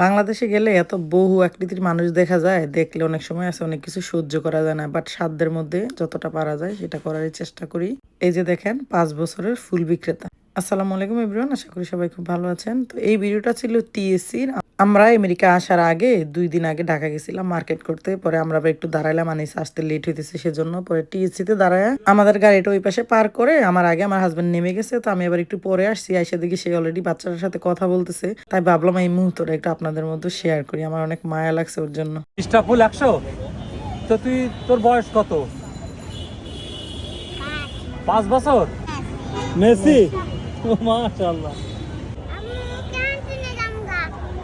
বাংলাদেশে গেলে এত বহু আকৃতির মানুষ দেখা যায়, দেখলে অনেক সময় আছে, অনেক কিছু সহ্য করা যায় না বাট সাধ্যের মধ্যে যতটা পারা যায় সেটা করারই চেষ্টা করি। এই যে দেখেন, পাঁচ বছরের ফুল বিক্রেতা। আসসালামু আলাইকুম এভরিওয়ান আশা করি সবাই খুব ভালো আছেন। তো এই ভিডিওটা ছিল টিএসসির। আমরা আমেরিকা আসার আগে দুই দিন আগে ঢাকা গেছিলাম মার্কেট করতে। পরে আমরা আবার একটু দাঁড়াইলাম আনিস আসতে লেট হইতেছে সেজন্য। পরে টিএসসি তে দাঁড়ায় আমাদের গাড়িটা ওই পাশে পার করে আমার আগে আমার হাজবেন্ড নেমে গেছে। তো আমি আবার একটু পরে আসছি আইসে দেখি সে অলরেডি বাচ্চাটার সাথে কথা বলতেছে। তাই ভাবলাম এই মুহূর্তটা একটু আপনাদের মধ্যে শেয়ার করি। আমার অনেক মায়া লাগছে ওর জন্য। ফুল একশো? তো তুই তোর বয়স কত? পাঁচ। বছর? মেসি? ও মাশাআল্লাহ।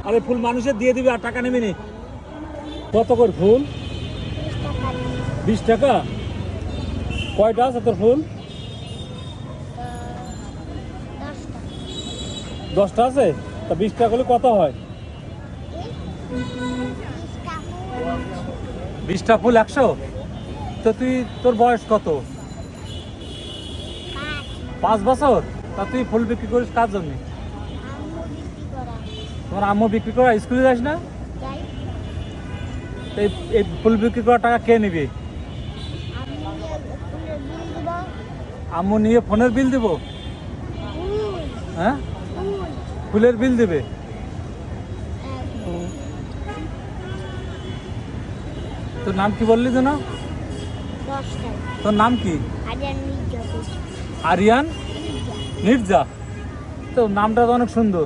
আরে ফুল মানুষের দিয়ে দিবি আর টাকা নেবি নি। কত করে ফুল? বিশ টাকা? কয়টা আছে তোর ফুল? দশটা আছে? তা বিশ টাকা হলে কত হয়? বিশটা ফুল একশো? তো তুই, তোর বয়স কত? পাঁচ বছর? তা তুই ফুল বিক্রি করিস কার জন্য? তোমার আম্মু বিক্রি করা স্কুলে যাস না? এই এই ফুল বিক্রি করার টাকা কে নিবি? আম্মু নিয়ে ফোনের বিল দিব? হ্যাঁ? ফুলের বিল দেবে? তোর নাম কি বললি যেন? তোর নাম কি? আরিয়ান? নির্জা তো নামটা তো অনেক সুন্দর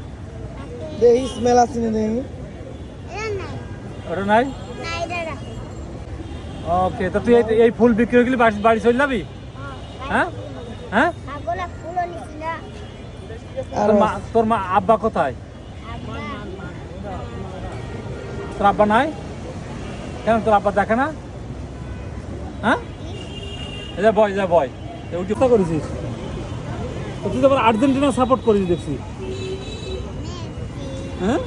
স্মেল আছে ওটা নাই ওকে তো তুই এই- ফুল বিক্রি হয়ে গেলি বাড়ি বাড়ি চলে যাবি হ্যাঁ হ্যাঁ তোর মা তোর মা আব্বা কোথায় তোর আব্বা নাই কেন তোর আব্বা দেখে না হ্যাঁ যা বয় যা বয় উঠে করেছিস তুই তো আবার আর্জেন্টিনা সাপোর্ট করিস দেখছি। হ্যাঁ?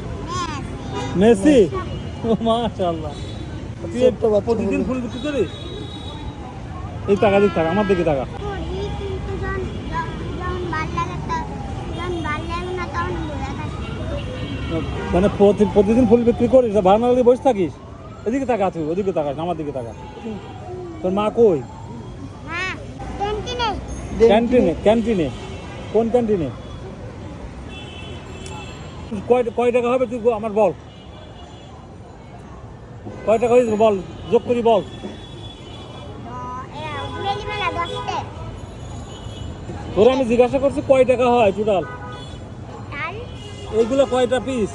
মেসি? ও মাশাআল্লাহ। তুই এই প্রতিদিন ফুল বিক্রি করিস এই টাকা দিক টাকা আমার দিকে টাকা মানে প্রতি- প্রতিদিন ফুল বিক্রি করিস ভাড়া না দিয়ে বসে থাকিস? এদিকে টাকা তুই ওদিকে টাকা আমার দিকে টাকা তোর মা কই? ক্যান্টিনে ক্যান্টিনে কোন ক্যান্টিনে কয় কয় টাকা হবে তুই আমার বল। কয় টাকা হয়েছে বল? যোগ করি বল। তোরা আমি জিজ্ঞাসা করছি কয় টাকা হয় টোটাল এইগুলো কয়টা পিস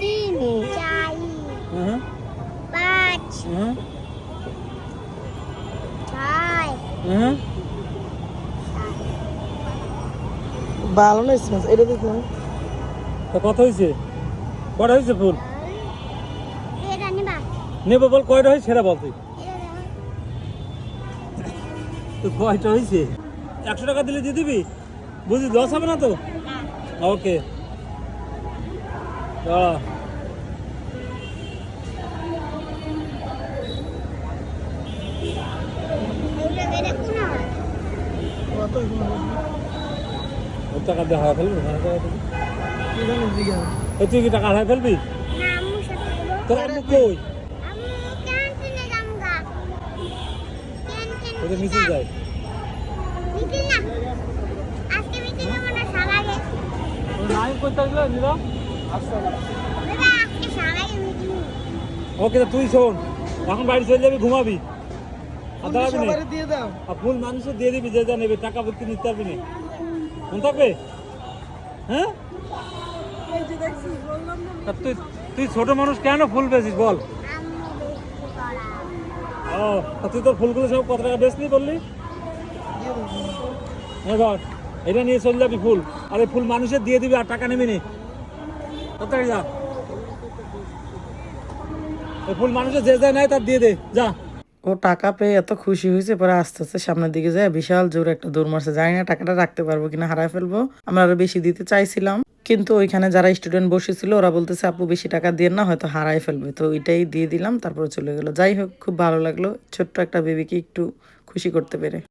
তিন চার হ্যাঁ পাঁচ হ্যাঁ ছয় হ্যাঁ ভালো না স্মেল এটা দেখলাম তা কত হয়েছে? কয়টা হয়েছে ফুল? এটা নিবা নেব বল কয়টা হয়েছে সেটা বল তুই। তো কয়টা হয়েছে? একশো টাকা দিলে দিয়ে দিবি? বুঝলি লস হবে না তো? ওকে দাঁড়া টাকা দিয়ে হারা ফেলবি? হারা তুই কি টাকা হারাই ফেলবি। তোর আম্মু কই? ওদের মিছিল যায়। ওকে তুই শোন। এখন বাড়ি চলে যাবি ঘুমাবি। আর দাঁড়াবি না। ফুল মানুষের দিয়ে দিবি যে যা নেবে টাকা ভর্তি নিতে পারবি না। থাকবে? হ্যাঁ? তুই তুই ছোট মানুষ কেন ফুল বেচিস বল। ও তুই তোর ফুলগুলো সব কত টাকা বেচলি বললি? এবার, এটা নিয়ে চলে যাবি ফুল। আর এই ফুল মানুষের দিয়ে দিবি আর টাকা নেবি নি। টাকা যা? ফুল মানুষের যে যায় নাই তার দিয়ে দে। যা। ও টাকা পেয়ে এত খুশি হয়েছে, পরে আস্তে আস্তে সামনের দিকে যায়, বিশাল জোর একটা দৌড় মারছে। জানি না টাকাটা রাখতে পারব কিনা, হারায় ফেলব। আমরা আরও বেশি দিতে চাইছিলাম, কিন্তু ওইখানে যারা স্টুডেন্ট বসেছিল, ওরা বলতেছে, আপু, বেশি টাকা দিয়ে না, হয়তো হারাই ফেলবে। তো ওইটাই দিয়ে দিলাম, তারপরে চলে গেলো। যাই হোক, খুব ভালো লাগল। ছোট্ট একটা বেবিকে একটু খুশি করতে পেরে।